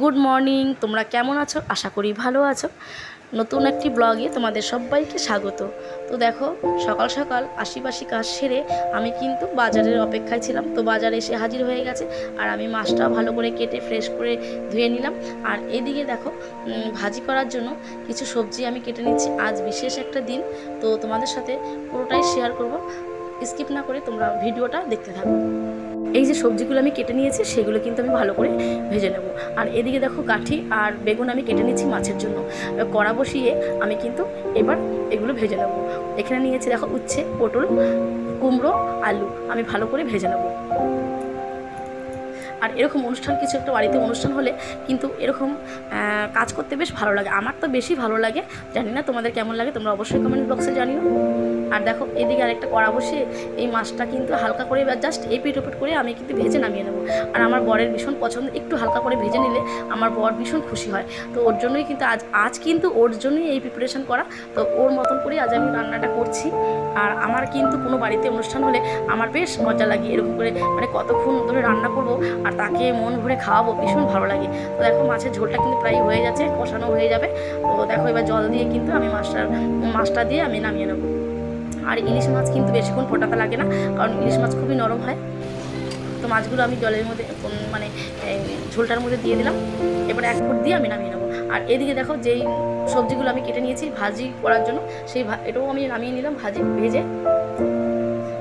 Good morning তোমরা কেমন আছো? আশা করি ভালো আছো। নতুন একটি ব্লগে তোমাদের সবাইকে স্বাগত। তো দেখো, সকাল সকাল আশিপাশি কাজ সেরে আমি কিন্তু বাজারের অপেক্ষায় ছিলাম। তো বাজারে এসে হাজির হয়ে গেছে আর আমি মাছটা ভালো করে কেটে ফ্রেশ করে ধুয়ে নিলাম। আর এদিকে দেখো ভাজি করার জন্য কিছু সবজি আমি কেটে নিচ্ছি। আজ বিশেষ একটা দিন, তো তোমাদের সাথে পুরোটাই শেয়ার করব। স্কিপ না করে তোমরা ভিডিওটা দেখতে থাকো। এই যে সবজিগুলো আমি কেটে নিয়েছি, সেগুলো কিন্তু আমি ভালো করে ভেজে নেব। আর এদিকে দেখো গাঠি আর বেগুন আমি কেটে নিচ্ছি মাছের জন্য। কড়া বসিয়ে আমি কিন্তু এবার এগুলো ভেজে নেব। এখানে নিয়েছি দেখো উচ্ছে, পটল, কুমড়ো, আলু, আমি ভালো করে ভেজে নেব। আর এরকম অনুষ্ঠান, কিছু একটা বাড়িতে অনুষ্ঠান হলে কিন্তু এরকম কাজ করতে বেশ ভালো লাগে। আমার তো বেশি ভালো লাগে, জানি না তোমাদের কেমন লাগে, তোমরা অবশ্যই কমেন্ট বক্সে জানিও। আর দেখো, এদিকে আরেকটা কড়া বসিয়ে এই মাছটা কিন্তু হালকা করে জাস্ট এপিট ওপিট করে আমি কিন্তু ভেজে নামিয়ে নেব। আর আমার বরের ভীষণ পছন্দ, একটু হালকা করে ভেজে নিলে আমার বর ভীষণ খুশি হয়। তো ওর জন্যই কিন্তু আজ আজ কিন্তু ওর জন্যই এই প্রিপারেশন করা। তো ওর মতন করেই আজ আমি রান্নাটা করছি। আর আমার কিন্তু কোনো বাড়িতে অনুষ্ঠান হলে আমার বেশ মজা লাগে এরকম করে মানে কতক্ষণ ধরে রান্না করব আর তাকে মন ভরে খাওয়াবো, ভীষণ ভালো লাগে। তো দেখো, মাছের ঝোলটা কিন্তু প্রায় হয়ে যাচ্ছে কষানো হয়ে যাবে। তো দেখো, এবার জল দিয়ে কিন্তু আমি মাছটা মাছটা দিয়ে আমি নামিয়ে নেব। আর ইলিশ মাছ কিন্তু বেশিক্ষণ ফোটাতে লাগে না, কারণ ইলিশ মাছ খুবই নরম হয়। তো মাছগুলো আমি জলের মধ্যে মানে ঝোলটার মধ্যে দিয়ে দিলাম। এবারে এক ফুট দিয়ে আমি নামিয়ে নেব। আর এদিকে দেখো যেই সবজিগুলো আমি কেটে নিয়েছি ভাজি করার জন্য, সেই এটাও আমি নামিয়ে নিলাম ভাজি ভেজে।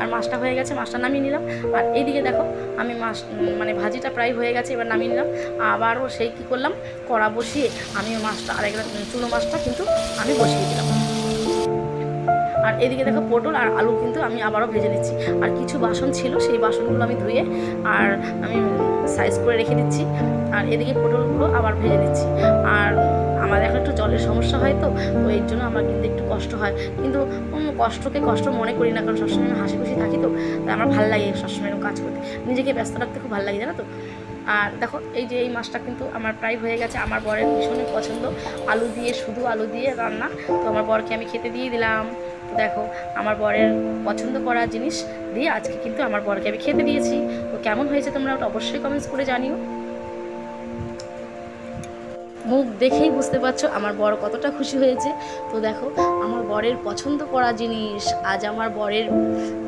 আর মাছটা হয়ে গেছে, মাছটা নামিয়ে নিলাম। আর এইদিকে দেখো আমি মাছ মানে ভাজিটা প্রায় হয়ে গেছে, এবার নামিয়ে নিলাম। আবারও সেই কী করলাম, কড়া বসিয়ে আমি মাছটা আরেক চুনো মাছটা কিন্তু আমি বসিয়ে দিলাম। আর এদিকে দেখো পটল আর আলু কিন্তু আমি আবারও ভেজে নিচ্ছি। আর কিছু বাসন ছিল, সেই বাসনগুলো আমি ধুয়ে আর আমি সাইজ করে রেখে দিচ্ছি। আর এদিকে পটলগুলো আবার ভেজে দিচ্ছি আর আমার এখন একটু জলের সমস্যা হয় তো তো এর জন্য আমার কিন্তু একটু কষ্ট হয়। কিন্তু কষ্টকে কষ্ট মনে করি না, কারণ সবসময় হাসি খুশি থাকি তো, তাই আমার ভালো লাগে সবসময় কাজ করতে। নিজেকে ব্যস্ত রাখতে খুব ভালো লাগে, জানো তো? আর দেখো, এই যে এই মাছটা কিন্তু আমার প্রায় হয়ে গেছে। আমার বরের ভীষণই পছন্দ। আলু দিয়ে, শুধু আলু দিয়ে রান্না। তো আমার বরকে আমি খেতে দিয়ে দিলাম। দেখো, আমার বরের পছন্দ করা জিনিস দিয়ে আজকে কিন্তু আমার বরকে আমি খেতে দিয়েছি। তো কেমন হয়েছে তোমরা অবশ্যই কমেন্টস করে জানিও। মুখ দেখেই বুঝতে পারছ আমার বর কতটা খুশি হয়েছে। তো দেখো, আমার বরের পছন্দ করা জিনিস, আজ আমার বরের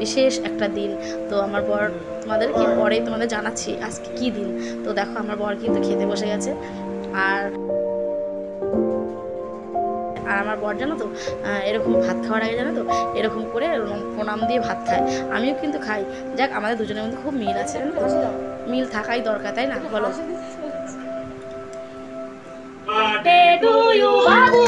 বিশেষ একটা দিন। তো আমার বর তোমাদেরকে পরে তোমাদের জানাচ্ছি আজকে কি দিন। তো দেখো, আমার বর কিন্তু খেতে বসে গেছে। আর আর আমার বর জানো তো এরকম ভাত খাওয়ার আগে জানো তো এরকম করে প্রণাম দিয়ে ভাত খায়। আমিও কিন্তু খাই। যাক আমাদের দুজনের মধ্যে খুব মিল আছে। মিল থাকাই দরকার তাই না? বলো। বাবু।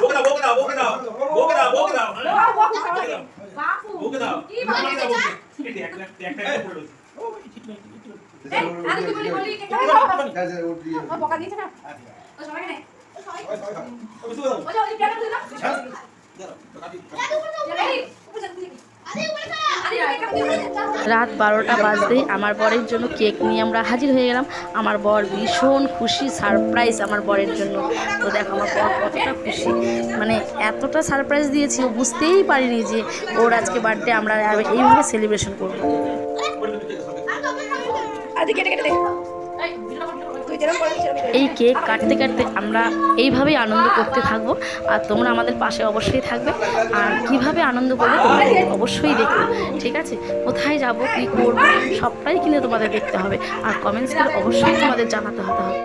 Birthday to you. এটা ধরা থাক। Sing a happy birthday. কত বছর? I love you, Babu. 39, 39, happy I birthday. love you, Babu. লাগো যাক দেখি। বকে দাও, বকে দাও, বকে দাও। বকে দাও, বকে দাও। Babu. বকে দাও। কি দাও? বকে। এই একটা- একটা- একটা বলল। এই, আমি কি বলি বলি? ও বকা দিয়েছে না? ও সবাই নে। ও যে ওই প্যাকেট দিল না? এই, উপরে যা, উপরে যা। আরে, এখানে দিল। রাত বারোটা বাজতেই আমার বরের জন্য কেক নিয়ে আমরা হাজির হয়ে গেলাম। আমার বর ভীষণ খুশি সারপ্রাইজ আমার বরের জন্য। তো দেখো, আমার বর কতটা খুশি। মানে এতটা সারপ্রাইজ দিয়েছি ও বুঝতেই পারিনি যে ওর আজকে বার্থডে আমরা এইভাবে সেলিব্রেশন করব। কেক কাটতে কাটতে আমরা এইভাবেই আনন্দ করতে থাকব। আর তোমরা আমাদের পাশে অবশ্যই থাকবে। আর কীভাবে আনন্দ করবে তোমরা অবশ্যই দেখো, ঠিক আছে? কোথায় যাব, কী করব, সবটাই কিন্তু তোমাদের দেখতে হবে। আর কমেন্টস করে অবশ্যই তোমাদের জানাতে হতে হবে।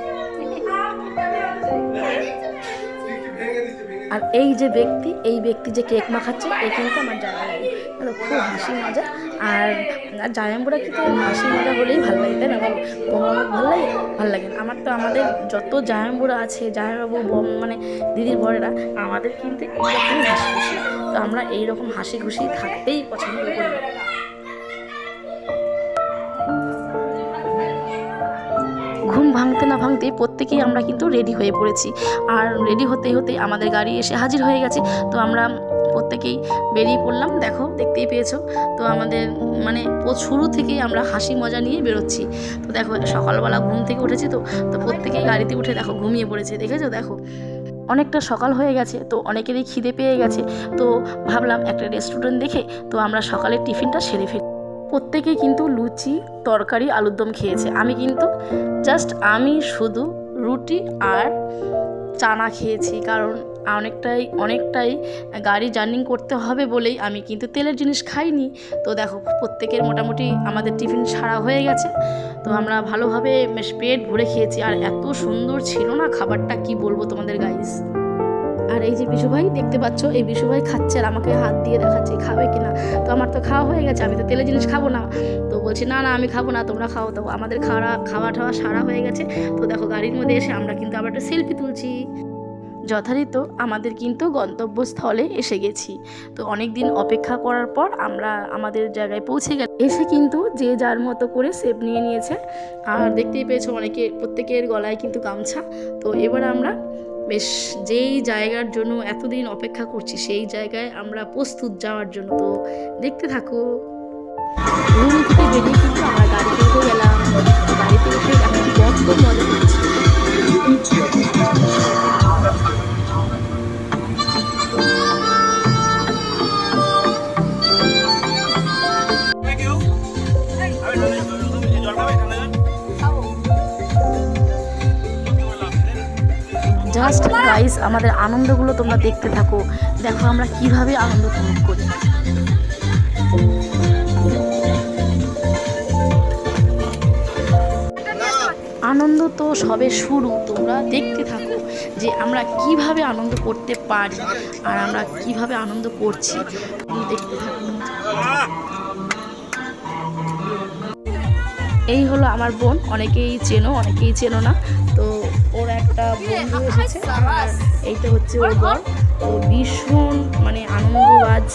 আর এই যে ব্যক্তি, এই ব্যক্তি যে কেক মাখাচ্ছে এই কিন্তু আমার জায়াম্বু খুব হাসি মজা। আর আর জায়াম্বুরা কিন্তু হাসি মজা হলেই ভালো লাগে, তাই না বলো আমার ভালো লাগে? ভালো লাগে আমার তো আমাদের যত জায়াম্বুরা আছে জায়াবাবু বম মানে দিদির বরেরা, আমাদের কিন্তু এইরকমই হাসি খুশি। তো আমরা এইরকম হাসি খুশি থাকতেই পছন্দ করি। ঘুম ভাঙতে না ভাঙতে প্রত্যেকেই আমরা কিন্তু রেডি হয়ে পড়েছি। আর রেডি হতে হতে আমাদের গাড়ি এসে হাজির হয়ে গেছে। তো আমরা প্রত্যেকেই বেরিয়ে পড়লাম। দেখো, দেখতেই পেয়েছ। তো আমাদের মানে শুরু থেকেই আমরা হাসি মজা নিয়ে বেরোচ্ছি। তো দেখো, সকালবেলা ঘুম থেকে উঠেছি তো তো প্রত্যেকেই গাড়িতে উঠে দেখো ঘুমিয়ে পড়েছে, দেখেছ? দেখো, অনেকটা সকাল হয়ে গেছে তো অনেকেরই খিদে পেয়ে গেছে। তো ভাবলাম একটা রেস্টুরেন্ট দেখে, তো আমরা সকালের টিফিনটা সেরে ফেলি। প্রত্যেকে কিন্তু লুচি, তরকারি, আলুর দম খেয়েছে। আমি কিন্তু জাস্ট আমি, শুধু, রুটি আর চানা খেয়েছি। কারণ অনেকটাই অনেকটাই গাড়ি জার্নি করতে হবে বলেই আমি কিন্তু তেলের জিনিস খাইনি। তো দেখো, প্রত্যেকের মোটামুটি আমাদের টিফিন সারা হয়ে গেছে। তো আমরা ভালোভাবে পেট ভরে খেয়েছি। আর এত সুন্দর ছিল না খাবারটা, কি বলব তোমাদের গাইস আর এই যে বিশু ভাই, দেখতে পাচ্ছ, এই বিশু ভাই খাচ্ছে আর আমাকে হাত দিয়ে দেখাচ্ছে, খাবে কিনা? তো আমার তো খাওয়া হয়ে গেছে, আমি তো তেলের জিনিস খাব না। তো বলছি, না না, আমি খাব না, তোমরা খাও, তো আমাদের খাওয়া খাওয়া টাওয়া সারা হয়ে গেছে। তো দেখো, গাড়ির মধ্যে এসে আমরা কিন্তু আবার একটা সেলফি তুলছি। যথারীত আমাদের কিন্তু গন্তব্যস্থলে এসে গেছি। তো অনেক দিন অপেক্ষা করার পর আমরা আমাদের জায়গায় পৌঁছে গেল এসে কিন্তু যে যার মতো করে সেপ নিয়ে নিয়েছে। আর দেখতেই পেয়েছ অনেকে, প্রত্যেকের গলায় কিন্তু গামছা। তো এবার আমরা বেশ যেই জায়গার জন্য এতদিন অপেক্ষা করছি, সেই জায়গায় আমরা প্রস্তুত যাওয়ার জন্য। তো দেখতে থাকো। রুম থেকে বেরিয়ে কিন্তু আমরা গাড়িতে উঠে গেলাম। গাড়িতে উঠে এখন বড্ড মজা করছি জাস্ট গাইস আমাদের আনন্দগুলো তোমরা দেখতে থাকো। দেখো আমরা কীভাবে আনন্দ উপভোগ করি। আনন্দ তো সবে শুরু তোমরা দেখতে থাকো যে আমরা কীভাবে আনন্দ করতে পারি আর আমরা কীভাবে আনন্দ করছি। দেখতে থাকো। এই হলো আমার বোন। অনেকেই চেনো অনেকেই চেনো না। তো ওর একটা বন্ধু এসেছে। আর এইটা হচ্ছে ওর বর তো ভীষণ মানে আনন্দবাজ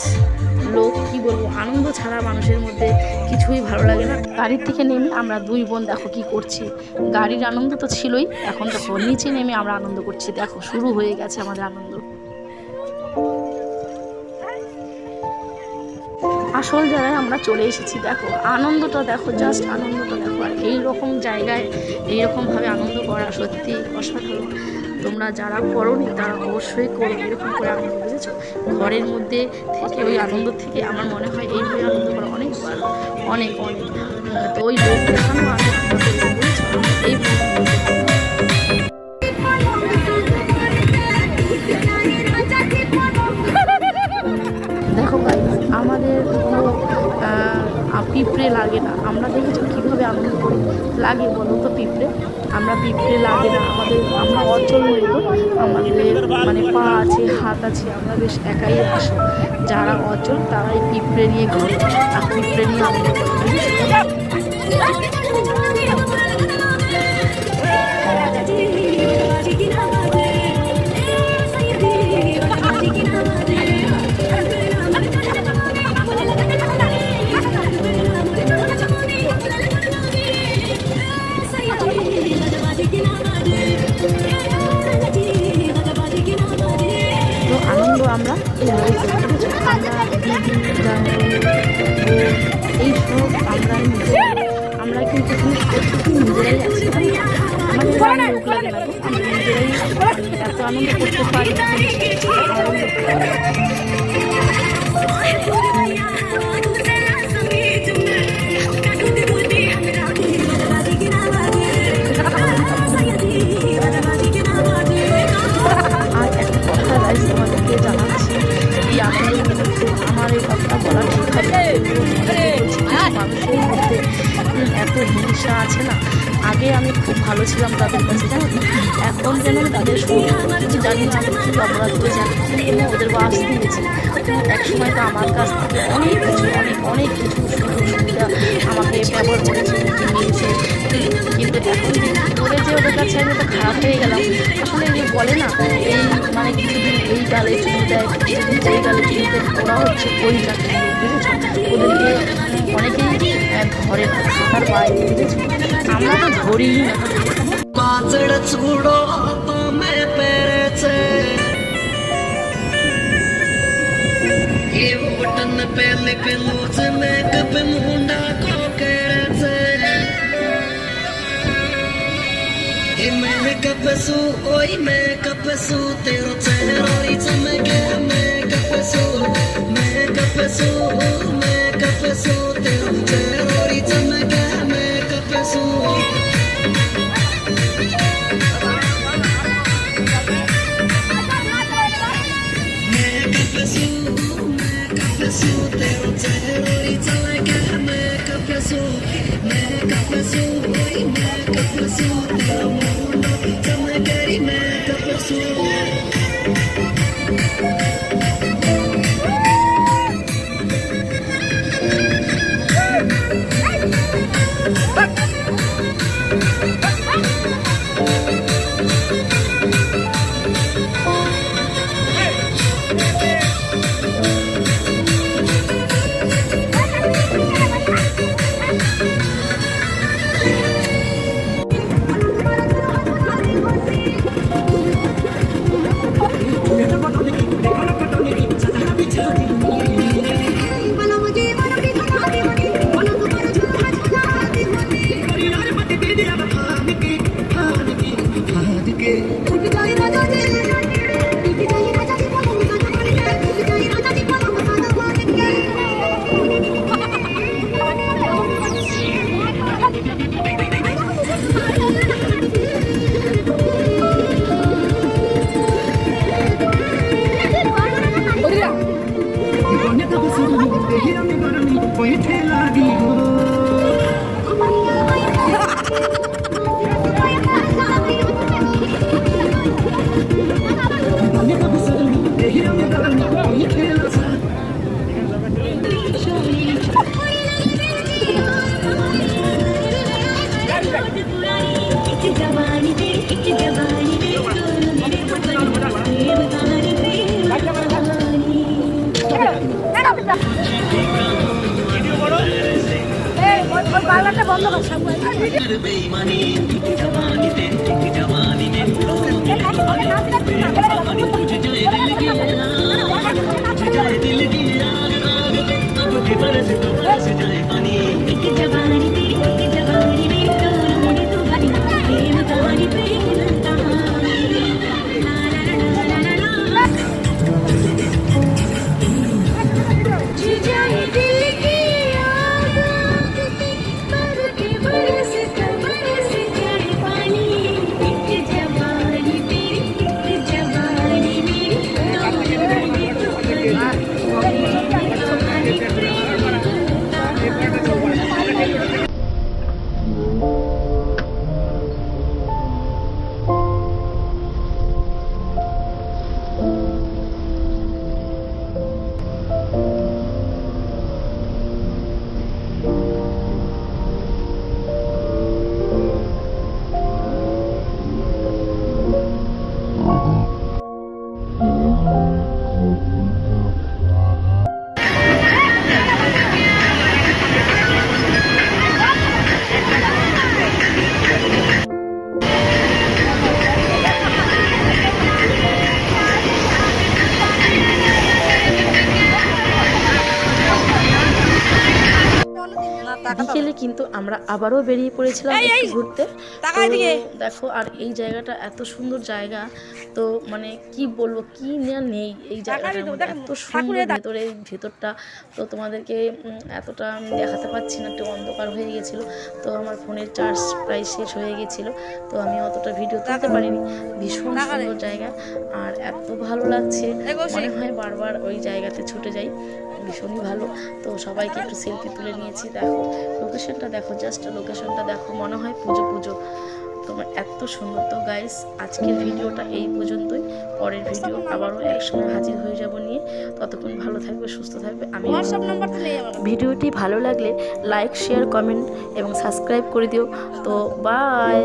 লোক কি বলব? আনন্দ ছাড়া মানুষের মধ্যে কিছুই ভালো লাগে না। গাড়ির থেকে নেমে আমরা দুই বোন দেখো কি করছি। গাড়ির আনন্দ তো ছিলই এখন দেখো নিচে নেমে আমরা আনন্দ করছি। দেখো শুরু হয়ে গেছে আমাদের আনন্দ। আসল জায়গায় আমরা চলে এসেছি, দেখো। আনন্দটা দেখো জাস্ট আনন্দটা দেখো। আর এইরকম জায়গায় এইরকমভাবে আনন্দ করা সত্যি অসাধারণ। তোমরা যারা করোনি, তারা অবশ্যই করো, এরকম করে আনন্দ, বুঝেছ? ঘরের মধ্যে থেকে, ওই আনন্দ থেকে আমার মনে হয় এইভাবে আনন্দ করা অনেক ভালো। অনেক অনেক। তো ওই লোক দেখানো আছে, আমরা বেশ একাই আসো যারা অচল, তারাই পিঁপড়ে নিয়ে ঘুরে, আর পিঁপড়ে নিয়ে আনন্দ আমরা দিদি জামাই বোন, এই সব আমরা নিজেরাই আমরা কিন্তু এখানে প্রত্যেকেই নিজেরাই আছি আমাদের কোনো লোক লাগে না গো। আমরা নিজেরাই এত আনন্দ করতে পারি আনন্দ আর একটা কথা গাইজ তোমাদেরকে জানাচ্ছি এই আনন্দের মুহূর্তে আমার এই কথাটা বলা ঠিক হবে। এত হিংসা আছে না? আগে আমি খুব ভালো ছিলাম তাদের কাছে জানো এখন যেন তাদের কিন্তু জানি না আমি কী অপরাধ করেছি আমি কী ওদের বাস দিয়েছি। এক সময় তো আমার কাছ থেকে অনেক কিছু অনেক অনেক কিছু সুযোগ সুবিধা আমাকে ব্যবহার করেছে নিয়েছে কিন্তু এখন যে করে যে ওদের কাছে আমি তো খারাপ হয়ে গেলাম আসলে বলে না। এই এই ডালে চুল দেয় এই ডালে চুল দেয় ওরা হচ্ছে ওই জাতি বুঝেছ ওদেরকে অনেকেই ঘরে তার বাইরে বুঝেছ আমরা তো ধরি পেলে পেল যে মেকআপে মুড় मैं कपसू ओई मैं कपसू तेरो चेहरोरी चमके मैं कपसू मैं कपसू मैं कपसू तेरो चेहरोरी चमके मैं कपसू मैं कपसू मैं कपसू तेरो चेहरोरी चमके मैं कपसू मैं कपसू বিকেলে কিন্তু আমরা আবারও বেরিয়ে পড়েছিলাম একটু ঘুরতে। দেখো আর এই জায়গাটা এত সুন্দর জায়গা। তো মানে কি বলব কি না নেই এই জায়গাটার মধ্যে। এত সুন্দর ভেতরে ভেতরটা তো তোমাদেরকে এতটা আমি দেখাতে পারছি না একটু অন্ধকার হয়ে গেছিল। তো আমার ফোনের চার্জ প্রায় শেষ হয়ে গেছিল তো আমি অতটা ভিডিও তুলতে পারিনি। ভীষণ সুন্দর জায়গা আর এত ভালো লাগছে। মনে হয় বারবার ওই জায়গাতে ছুটে যাই। ভীষণই ভালো। তো সবাইকে একটু সেলফি তুলে নিয়েছি দেখো। লোকেশনটা দেখো জাস্ট লোকেশনটা দেখো মনে হয় পুজো পুজো। তোমার এত সুন্দর। তো গাইস আজকের ভিডিওটা এই পর্যন্তই। পরের ভিডিও আবারও একসঙ্গে হাজির হয়ে যাব নিয়ে। ততক্ষণ ভালো থাকবে সুস্থ থাকবে। আমি ভিডিওটি ভালো লাগলে লাইক শেয়ার কমেন্ট এবং সাবস্ক্রাইব করে দিও। তো বাই